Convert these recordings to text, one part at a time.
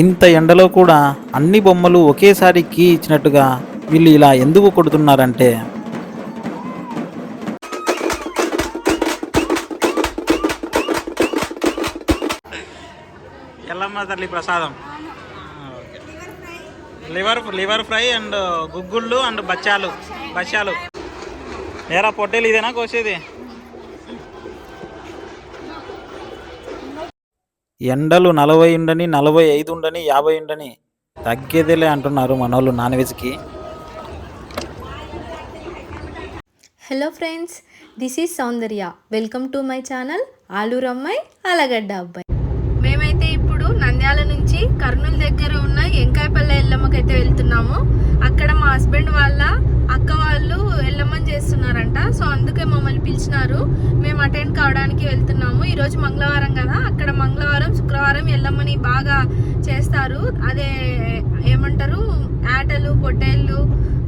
ఇంత ఎండలో కూడా అన్ని బొమ్మలు ఒకేసారి కీ ఇచ్చినట్టుగా వీళ్ళు ఇలా ఎందుకు కొడుతున్నారంటే? ఎల్లమ్మ తల్లి ప్రసాదం. లివర్ లివర్ ఫ్రై అండ్ గుగ్గుళ్ళు అండ్ బచ్చాలు బచ్చాలు. ఏరా పొట్టేలు ఇదేనా కోసేది? ఎండలు నలభై ఉండని నలభై ఐదు ఉండని యాభై ఉండని తగ్గేదేలే అంటున్నారు మనోళ్ళు non వెజ్కి hello friends this is Soundarya. Welcome to my channel Aluru అమ్మాయి ఆలగడ్డ అబ్బాయి. మేమైతే ఇప్పుడు నంద్యాల నుంచి కర్నూలు దగ్గర ఉన్న ఎంకాయపల్లె ఎల్లమ్మకైతే అయితే వెళ్తున్నాము. అక్కడ మా హస్బెండ్ వాళ్ళ చేస్తున్నారంట. సో అందుకే మమ్మల్ని పిలిచినారు. మేము అటెండ్ కావడానికి వెళ్తున్నాము. ఈరోజు మంగళవారం కదా. అక్కడ మంగళవారం శుక్రవారం ఎల్లమ్మని బాగా చేస్తారు. అదే ఏమంటారు? ఆటలు పొట్టేళ్ళు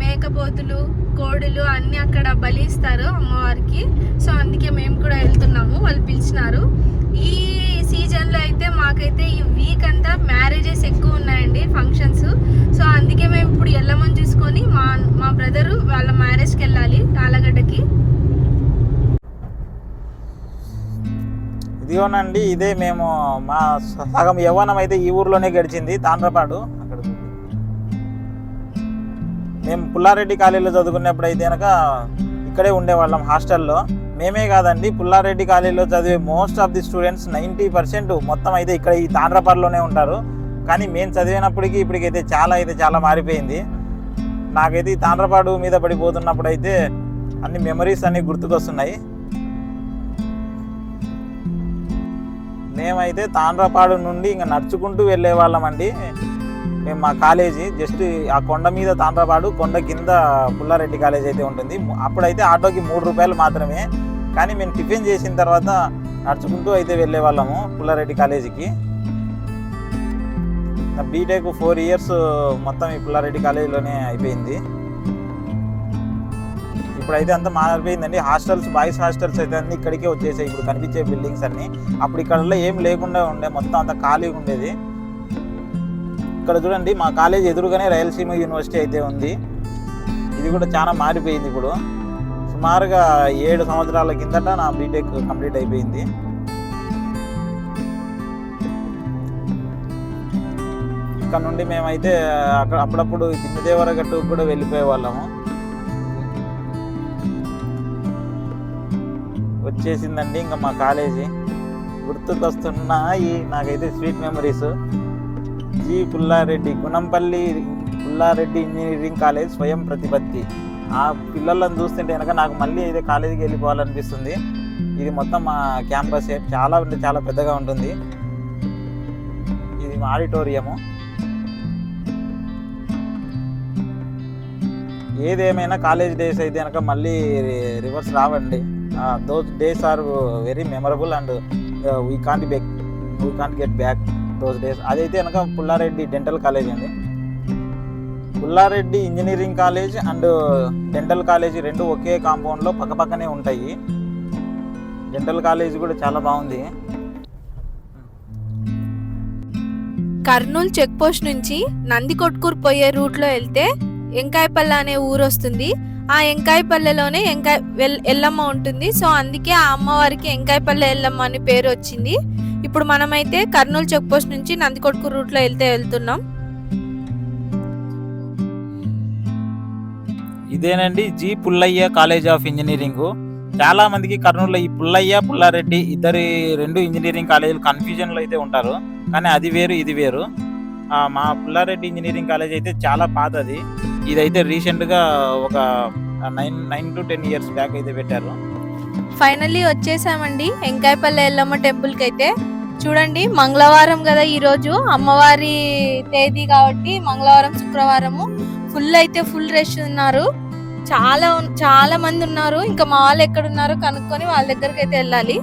మేకపోతులు కోడులు అన్నీ అక్కడ బలి ఇస్తారు అమ్మవారికి. సో అందుకే మేము కూడా వెళ్తున్నాము. వాళ్ళు పిలిచినారు. ఈ సీజన్లో అయితే మాకైతే ఈ వీక్ అంతా మ్యారేజెస్ ఎక్కువ ఉన్నాయండి ఫంక్షన్స్ సో అందుకే మేము ఇప్పుడు వెళ్ళమని చూసుకొని మా మా బ్రదరు వాళ్ళ మ్యారేజ్కి వెళ్ళాలి ఆలగడ్డకి ఇదిగోనండి ఇదే మేము మా సగం యవ్వనం అయితే ఈ ఊర్లోనే గడిచింది తాండ్రపాడు. అక్కడ మేము పుల్లారెడ్డి కాలేజీలో చదువుకున్నప్పుడు అయితే కనుక ఇక్కడే ఉండేవాళ్ళం హాస్టల్లో. మేమే కాదండి పుల్లారెడ్డి కాలేజీలో చదివే most of the students ninety percent మొత్తం అయితే ఇక్కడ ఈ తాండ్రపాడులోనే ఉంటారు. కానీ మేము చదివినప్పటికీ ఇప్పటికైతే చాలా అయితే చాలా మారిపోయింది. నాకైతే ఈ తాండ్రపాడు మీద పడిపోతున్నప్పుడు అయితే అన్ని మెమరీస్ అన్ని గుర్తుకొస్తున్నాయి. మేమైతే తాండ్రపాడు నుండి ఇంకా నడుచుకుంటూ వెళ్ళే వాళ్ళమండి మేము మా కాలేజీ జస్ట్ ఆ కొండ మీద తాండ్రపాడు కొండ కింద పుల్లారెడ్డి కాలేజ్ అయితే ఉంటుంది. అప్పుడైతే ఆటోకి మూడు రూపాయలు మాత్రమే. కానీ మేము టిఫిన్ చేసిన తర్వాత నడుచుకుంటూ అయితే వెళ్ళే వాళ్ళము పుల్లారెడ్డి కాలేజీకి. బీటెక్ ఫోర్ ఇయర్స్ మొత్తం ఈ పుల్లారెడ్డి కాలేజీలోనే అయిపోయింది. ఇప్పుడైతే అంతా మారిపోయిందండి. హాస్టల్స్ బాయ్స్ హాస్టల్స్ అయితే అన్ని ఇక్కడికే వచ్చేసాయి. ఇప్పుడు కనిపించే బిల్డింగ్స్ అన్ని. అప్పుడు ఇక్కడ ఏం లేకుండా ఉండే మొత్తం అంత ఖాళీగా ఉండేది. ఇక్కడ చూడండి మా కాలేజ్ ఎదురుగానే రాయలసీమ యూనివర్సిటీ అయితే ఉంది. ఇది కూడా చాలా మారిపోయింది ఇప్పుడు. సుమారుగా ఏడు సంవత్సరాల కిందట నా బీటెక్ కంప్లీట్ అయిపోయింది. ఇక్కడ నుండి మేమైతే అక్కడ అప్పుడప్పుడు దిన్నదేవర గట్టుకు కూడా వెళ్ళిపోయే వాళ్ళము. వచ్చేసిందండి ఇంకా మా కాలేజీ. గుర్తుకొస్తున్నాయి. నాకైతే sweet memories. G Pullareddy Gunampalli Pullareddy engineering college స్వయం ప్రతిపత్తి. ఆ పిల్లలను చూస్తుంటే కనుక నాకు మళ్ళీ అయితే కాలేజీకి వెళ్ళిపోవాలనిపిస్తుంది. ఇది మొత్తం మా క్యాంపస్ చాలా అంటే చాలా పెద్దగా ఉంటుంది. ఇది మా ఆడిటోరియము. ఏదేమైనా కాలేజ్ డేస్ అయితే కనుక మళ్ళీ రివర్స్ రావండి. Those days are very memorable and we can't back we can't get back those days అదైతే కనుక పుల్లారెడ్డి డెంటల్ కాలేజ్ అండి. Pullareddy engineering college and dental college రెండు ఒకే కాంపౌండ్లో పక్కపక్కనే ఉంటాయి. డెంటల్ కాలేజ్ కూడా చాలా బాగుంది. కర్నూలు చెక్ పోస్ట్ నుంచి నందికొట్కూరు పోయే రూట్లో వెళ్తే ఎంకాయపల్ల అనే ఊరు వస్తుంది. ఆ ఎంకాయపల్లెలోనే ఎంకాయ వెల్- ఎల్లమ్మ ఉంటుంది. సో అందుకే ఆ అమ్మవారికి ఎంకాయపల్లె ఎల్లమ్మ అని పేరు వచ్చింది. ఇప్పుడు మనమైతే కర్నూలు చెక్ పోస్ట్ నుంచి నందికొట్కూరు రూట్లో వెళ్తే వెళ్తున్నాం. ఇదేనండి G Pullaiah college of engineering. చాలా మందికి కర్నూలులో ఈ పుల్లయ్య పుల్లారెడ్డి ఇద్దరి రెండు ఇంజనీరింగ్ కాలేజీలు కన్ఫ్యూజన్లో అయితే ఉంటారు. కానీ అది వేరు ఇది వేరు. మా పుల్లారెడ్డి ఇంజనీరింగ్ కాలేజ్ అయితే చాలా పాతది. ఇదైతే రీసెంట్గా ఒక nine nine to ten years back అయితే పెట్టారు. ఫైనల్లీ వచ్చేసామండి. ఎంకాయపల్లె ఎల్లమ్మ టెంపుల్కి అయితే చూడండి మంగళవారం కదా ఈరోజు అమ్మవారి తేదీ కాబట్టి మంగళవారం శుక్రవారము. ఫుల్ అయితే ఫుల్ రష్ ఉన్నారు. చాలా చాలా మంది ఉన్నారు. ఇంకా మా వాళ్ళు ఎక్కడ ఉన్నారో కనుక్కొని వాళ్ళ దగ్గరికి అయితే వెళ్ళాలి.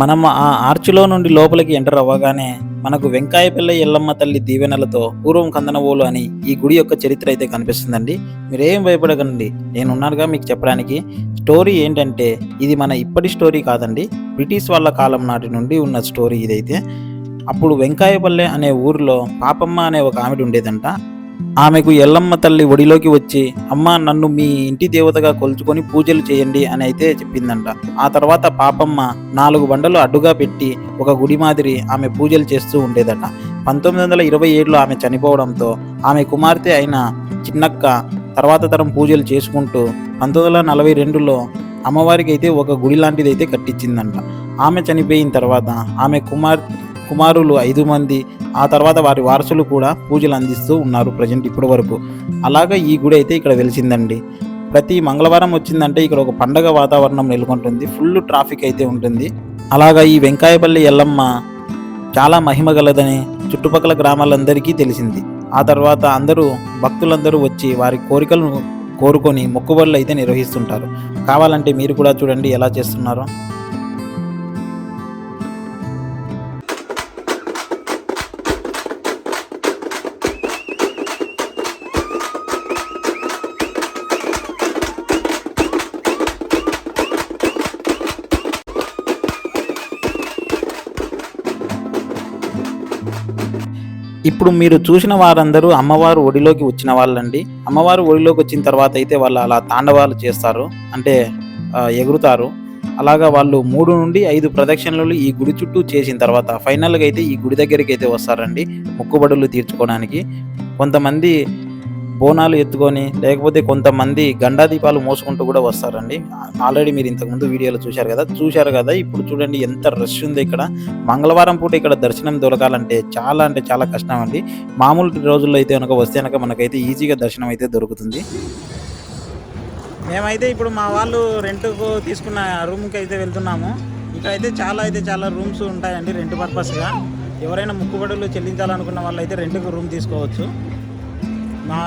మనం ఆ ఆర్చ్లో నుండి లోపలికి ఎంటర్ అవ్వగానే మనకు వెంకాయపల్లి ఎల్లమ్మ తల్లి దీవెనలతో పూర్వం కందనవోలు అని ఈ గుడి యొక్క చరిత్ర అయితే కనిపిస్తుందండి. మీరేం భయపడకండి. నేనున్నానుగా మీకు చెప్పడానికి. స్టోరీ ఏంటంటే ఇది మన ఇప్పటి స్టోరీ కాదండి. బ్రిటిష్ వాళ్ళ కాలం నాటి నుండి ఉన్న స్టోరీ ఇదైతే. అప్పుడు వెంకాయపల్లె అనే ఊరిలో పాపమ్మ అనే ఒక ఆమెడు ఉండేదంట. ఆమెకు ఎల్లమ్మ తల్లి ఒడిలోకి వచ్చి అమ్మ నన్ను మీ ఇంటి దేవతగా కొలుచుకొని పూజలు చేయండి అని అయితే చెప్పిందంట. ఆ తర్వాత పాపమ్మ నాలుగు బండలు అడ్డుగా పెట్టి ఒక గుడి మాదిరి ఆమె పూజలు చేస్తూ ఉండేదట. పంతొమ్మిది వందల ఇరవై ఏడులో ఆమె చనిపోవడంతో ఆమె కుమార్తె అయిన చిన్నక్క తర్వాత తరం పూజలు చేసుకుంటూ పంతొమ్మిది వందల నలభై రెండులో అమ్మవారికి అయితే ఒక గుడి లాంటిది అయితే కట్టించిందంట. ఆమె చనిపోయిన తర్వాత ఆమె కుమార్ కుమారులు ఐదు మంది ఆ తర్వాత వారి వారసులు కూడా పూజలు అందిస్తూ ఉన్నారు ప్రజెంట్ ఇప్పటి వరకు. అలాగా ఈ గుడి అయితే ఇక్కడ వెలిసిందండి. ప్రతి మంగళవారం వచ్చిందంటే ఇక్కడ ఒక పండగ వాతావరణం నెలకొంటుంది. ఫుల్ ట్రాఫిక్ అయితే ఉంటుంది. అలాగా ఈ వెంకాయపల్లి ఎల్లమ్మ చాలా మహిమ గలదని చుట్టుపక్కల గ్రామాలందరికీ తెలిసింది. ఆ తర్వాత అందరూ భక్తులందరూ వచ్చి వారి కోరికలను కోరుకొని మొక్కుబడులు అయితే నిర్వహిస్తుంటారు. కావాలంటే మీరు కూడా చూడండి ఎలా చేస్తున్నారో. ఇప్పుడు మీరు చూసిన వారందరూ అమ్మవారు ఒడిలోకి వచ్చిన వాళ్ళండి. అమ్మవారు ఒడిలోకి వచ్చిన తర్వాత అయితే వాళ్ళు అలా తాండవాలు చేస్తారు అంటే ఎగురుతారు. అలాగా వాళ్ళు మూడు నుండి ఐదు ప్రదక్షిణలు ఈ గుడి చుట్టూ చేసిన తర్వాత ఫైనల్గా అయితే ఈ గుడి దగ్గరికి అయితే వస్తారండి మొక్కుబడులు తీర్చుకోవడానికి. కొంతమంది బోనాలు ఎత్తుకొని లేకపోతే కొంతమంది గండా దీపాలు మోసుకుంటూ కూడా వస్తారండి. ఆల్రెడీ మీరు ఇంతకుముందు వీడియోలో చూశారు కదా? చూశారు కదా? ఇప్పుడు చూడండి ఎంత రష్ ఉంది ఇక్కడ. మంగళవారం పూట ఇక్కడ దర్శనం దొరకాలంటే చాలా అంటే చాలా కష్టం అండి. మామూలు రోజుల్లో అయితే కనుక వస్తే కనుక మనకైతే ఈజీగా దర్శనం అయితే దొరుకుతుంది. మేమైతే ఇప్పుడు మా వాళ్ళు రెంట్కు తీసుకున్న రూమ్కి అయితే వెళ్తున్నాము. ఇక్కడ అయితే చాలా అయితే చాలా రూమ్స్ ఉంటాయండి రెంట్ పర్పస్గా. ఎవరైనా ముక్కుబడులు చెల్లించాలనుకున్న వాళ్ళు అయితే రెంట్కు రూమ్ తీసుకోవచ్చు. మా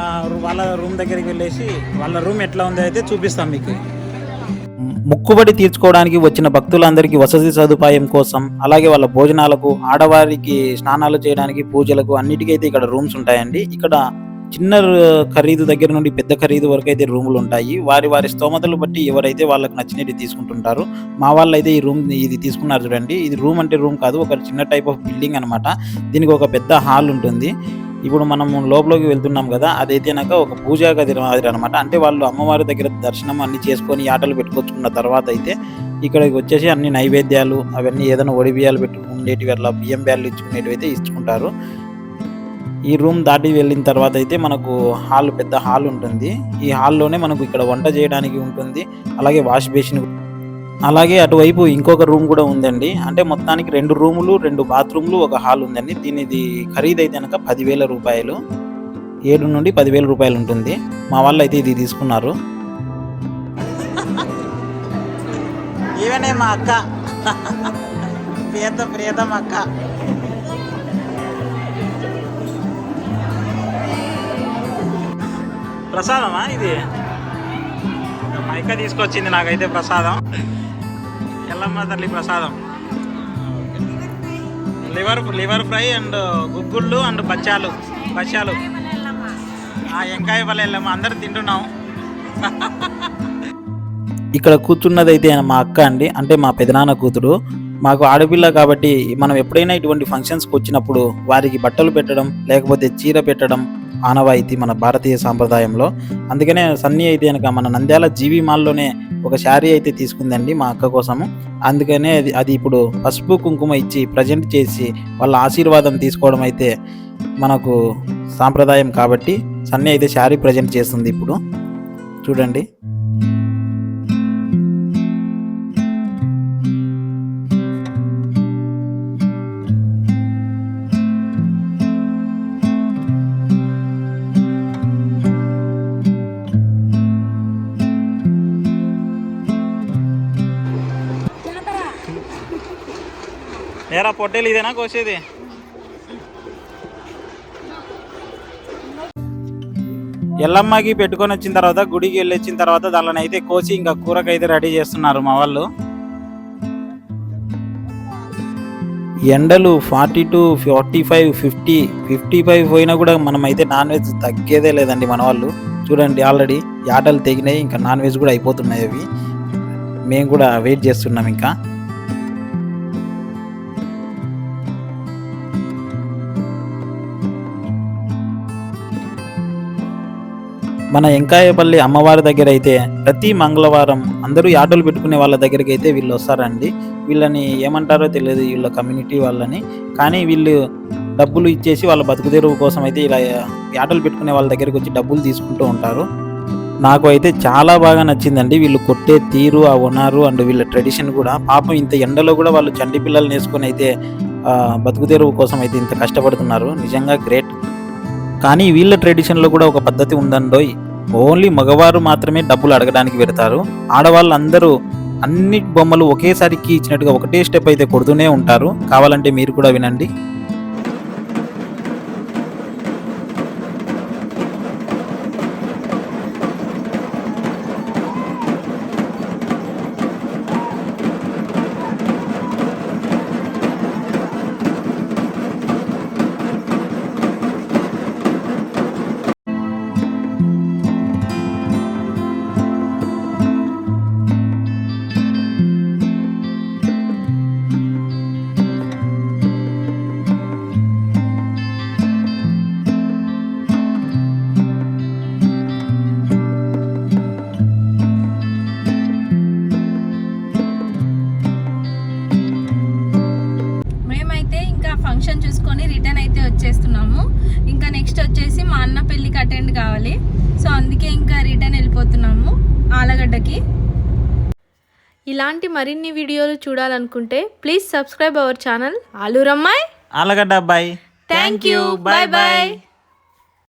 వాళ్ళ రూమ్ దగ్గరికి వెళ్ళేసి వాళ్ళ రూమ్ ఎట్లా ఉందో అయితే చూపిస్తాం మీకు. ముక్కుబడి తీర్చుకోవడానికి వచ్చిన భక్తులందరికీ వసతి సదుపాయం కోసం అలాగే వాళ్ళ భోజనాలకు ఆడవారికి స్నానాలు చేయడానికి పూజలకు అన్నిటికైతే ఇక్కడ రూమ్స్ ఉంటాయండి. ఇక్కడ చిన్న ఖరీదు దగ్గర నుండి పెద్ద ఖరీదు వరకు అయితే రూములు ఉంటాయి. వారి వారి స్తోమతలు బట్టి ఎవరైతే వాళ్ళకి నచ్చినట్టు తీసుకుంటుంటారు మా వాళ్ళు అయితే ఈ రూమ్ ఇది తీసుకున్నారు చూడండి. ఇది రూమ్ అంటే రూమ్ కాదు ఒక చిన్న టైప్ ఆఫ్ బిల్డింగ్ అనమాట దీనికి ఒక పెద్ద హాల్ ఉంటుంది. ఇప్పుడు మనం లోపలికి వెళ్తున్నాం కదా అదైతే ఒక పూజా గది మాదిరి అనమాట అంటే వాళ్ళు అమ్మవారి దగ్గర దర్శనం అన్ని చేసుకొని ఆటలు పెట్టుకొచ్చుకున్న తర్వాత అయితే ఇక్కడికి వచ్చేసి అన్ని నైవేద్యాలు అవన్నీ ఏదైనా ఒడిబియాలు పెట్టుకునేటివి అట్లా బియ్యం బ్యాలు ఇచ్చుకునేటివి అయితే ఇచ్చుకుంటారు. ఈ రూమ్ దాటి వెళ్ళిన తర్వాత అయితే మనకు హాల్ పెద్ద హాల్ ఉంటుంది. ఈ హాల్లోనే మనకు ఇక్కడ వంట చేయడానికి ఉంటుంది. అలాగే వాష్ బేసిన్ అలాగే అటువైపు ఇంకొక రూమ్ కూడా ఉందండి. అంటే మొత్తానికి రెండు రూములు రెండు బాత్రూమ్లు ఒక హాల్ ఉందండి. దీనిది ఖరీదు అయితే కనుక పదివేల రూపాయలు. ఏడు నుండి పదివేల రూపాయలు ఉంటుంది. మా వాళ్ళు అయితే ఇది తీసుకున్నారు. ఈవెనే మా అక్క? ప్రియత ప్రియతమ అక్క. ప్రసాదమా ఇది? మా అక్క తీసుకొచ్చింది నాకైతే ప్రసాదం. ఎల్లమ్మ తల్లి ప్రసాదం. లివర్ లివర్ ఫ్రై అండ్ గుగ్గుళ్ళు అండ్ బచ్చాలు బచ్చాలు. ఆ ఎంకాయ పల్లె ఎల్లమ్మ అందరు తింటున్నాం. ఇక్కడ కూర్చున్నదైతే మా అక్క అండి అంటే మా పెదనాన్న కూతురు. మాకు ఆడపిల్ల కాబట్టి మనం ఎప్పుడైనా ఇటువంటి ఫంక్షన్స్కి వచ్చినప్పుడు వారికి బట్టలు పెట్టడం లేకపోతే చీర పెట్టడం ఆనవాయితీ మన భారతీయ సాంప్రదాయంలో. అందుకనే సన్నీ అయితే కనుక మన నంద్యాల జీవి మాల్లోనే ఒక శారీ అయితే తీసుకుందండి మా అక్క కోసము. అందుకనే అది అది ఇప్పుడు పసుపు కుంకుమ ఇచ్చి ప్రజెంట్ చేసి వాళ్ళ ఆశీర్వాదం తీసుకోవడం అయితే మనకు సాంప్రదాయం కాబట్టి సన్నీ అయితే శారీ ప్రజెంట్ చేస్తుంది ఇప్పుడు. చూడండి. ఏరా పొట్టేలు ఇదేనా కోసేది? ఎల్లమ్మకి పెట్టుకొని వచ్చిన తర్వాత గుడికి వెళ్ళి వచ్చిన తర్వాత దానిని అయితే కోసి ఇంకా కూరకైతే రెడీ చేస్తున్నారు మా వాళ్ళు. ఎండలు forty to forty five fifty fifty five పోయినా కూడా మనం అయితే నాన్ వెజ్ తగ్గేదే లేదండి మన వాళ్ళు. చూడండి ఆల్రెడీ యాటలు తెగినాయి ఇంకా నాన్ వెజ్ కూడా అయిపోతున్నాయి అవి. మేము కూడా వెయిట్ చేస్తున్నాం ఇంకా. మన ఎంకాయపల్లి అమ్మవారి దగ్గర అయితే ప్రతి మంగళవారం అందరూ ఆటోలు పెట్టుకునే వాళ్ళ దగ్గరికి అయితే వీళ్ళు వస్తారండి. వీళ్ళని ఏమంటారో తెలియదు వీళ్ళ కమ్యూనిటీ వాళ్ళని. కానీ వీళ్ళు డబ్బులు ఇచ్చేసి వాళ్ళ బతుకు తెరువు కోసం అయితే ఇలా ఆటోలు పెట్టుకునే వాళ్ళ దగ్గరికి వచ్చి డబ్బులు తీసుకుంటూ ఉంటారు. నాకు అయితే చాలా బాగా నచ్చిందండి వీళ్ళు కొట్టే తీరు ఆ ఉన్నారు అండ్ వీళ్ళ ట్రెడిషన్ కూడా. పాపం ఇంత ఎండలో కూడా వాళ్ళు చండి పిల్లల్ని వేసుకొని అయితే బతుకు తెరువు కోసం అయితే ఇంత కష్టపడుతున్నారు. నిజంగా గ్రేట్. కానీ వీళ్ళ ట్రెడిషన్లో కూడా ఒక పద్ధతి ఉందండోయ్. ఓన్లీ మగవారు మాత్రమే డబ్బులు అడగడానికి వెళతారు ఆడవాళ్ళందరూ అన్ని బొమ్మలు ఒకేసారికి ఇచ్చినట్టుగా ఒకటే స్టెప్ అయితే కొడుతూనే ఉంటారు. కావాలంటే మీరు కూడా వినండి. చూసుకొని రిటర్న్ అయితే వచ్చేస్తున్నాము. ఇంకా నెక్స్ట్ వచ్చేసి మా అన్న పెళ్ళికి అటెండ్ కావాలి. సో అందుకే ఇంకా రిటర్న్ వెళ్ళిపోతున్నాము ఆలగడ్డకి. ఇలాంటి మరిన్ని వీడియోలు చూడాలనుకుంటే ప్లీజ్ సబ్స్క్రైబ్ అవర్ ఛానల్. ఆలూరమ్మాయి. ఆలగడ్డ అబ్బాయి. Thank you bye bye